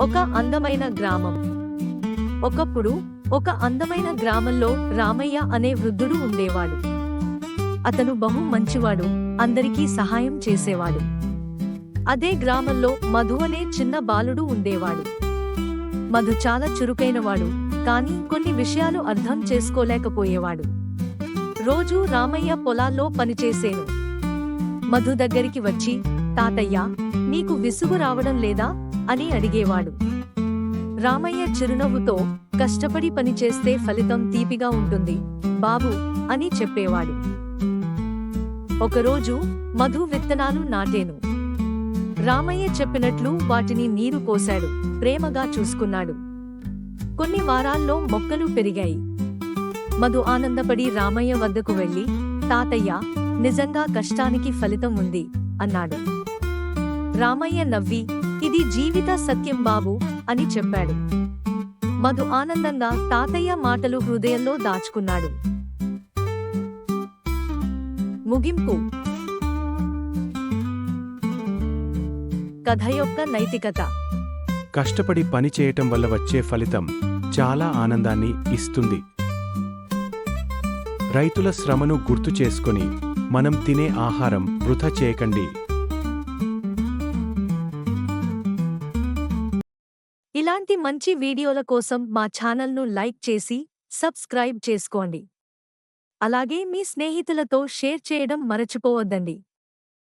ఒక అందమైన గ్రామం. ఒకప్పుడు ఒక అందమైన గ్రామంలో రామయ్య అనే వృద్ధుడు ఉండేవాడు. అతను బహు మంచివాడు అందరికీ సహాయం చేసేవాడు. అదే గ్రామంలో మధు అనే చిన్న బాలుడు ఉండేవాడు. మధు చాలా చురుకైనవాడు కానీ కొన్ని విషయాలు అర్థం చేసుకోలేకపోయేవాడు. రోజూ రామయ్య పొలాల్లో పనిచేసేను. మధు దగ్గరికి వచ్చి తాతయ్య నీకు విసుగు రావడం లేదా? అని అడిగేవాడు. రామయ్య చిరునవ్వుతో కష్టపడి పనిచేస్తే ఫలితం తీపిగా ఉంటుంది బాబు అని చెప్పేవాడు. ఒకరోజు మధు విత్తనాలు నాటేను. రామయ్య చెప్పినట్లు వాటిని నీరు పోశాడు ప్రేమగా చూసుకున్నాడు. కొన్ని వారాల్లో మొక్కలు పెరిగాయి. మధు ఆనందపడి రామయ్య వద్దకు వెళ్ళి తాతయ్య నిజంగా కష్టానికి ఫలితం ఉంది అన్నాడు. రామయ్య నవ్వి ఇది జీవిత సత్యం బాబు అని చెప్పాడు. మధు ఆనందంగా తాతయ్య మాటలు హృదయంలో దాచుకున్నాడు. ముగింపు. కథ యొక్క నైతికత. కష్టపడి పని చేయటం వల్ల వచ్చే ఫలితం చాలా ఆనందాన్ని ఇస్తుంది. రైతుల శ్రమను గుర్తు చేసుకొని మనం తినే ఆహారం వృధా చేయకండి. ఇలాంటి మంచి వీడియోల కోసం మా ఛానల్ను లైక్ చేసి సబ్స్క్రైబ్ చేసుకోండి. అలాగే మీ స్నేహితులతో షేర్ చేయడం మరచిపోవద్దండి.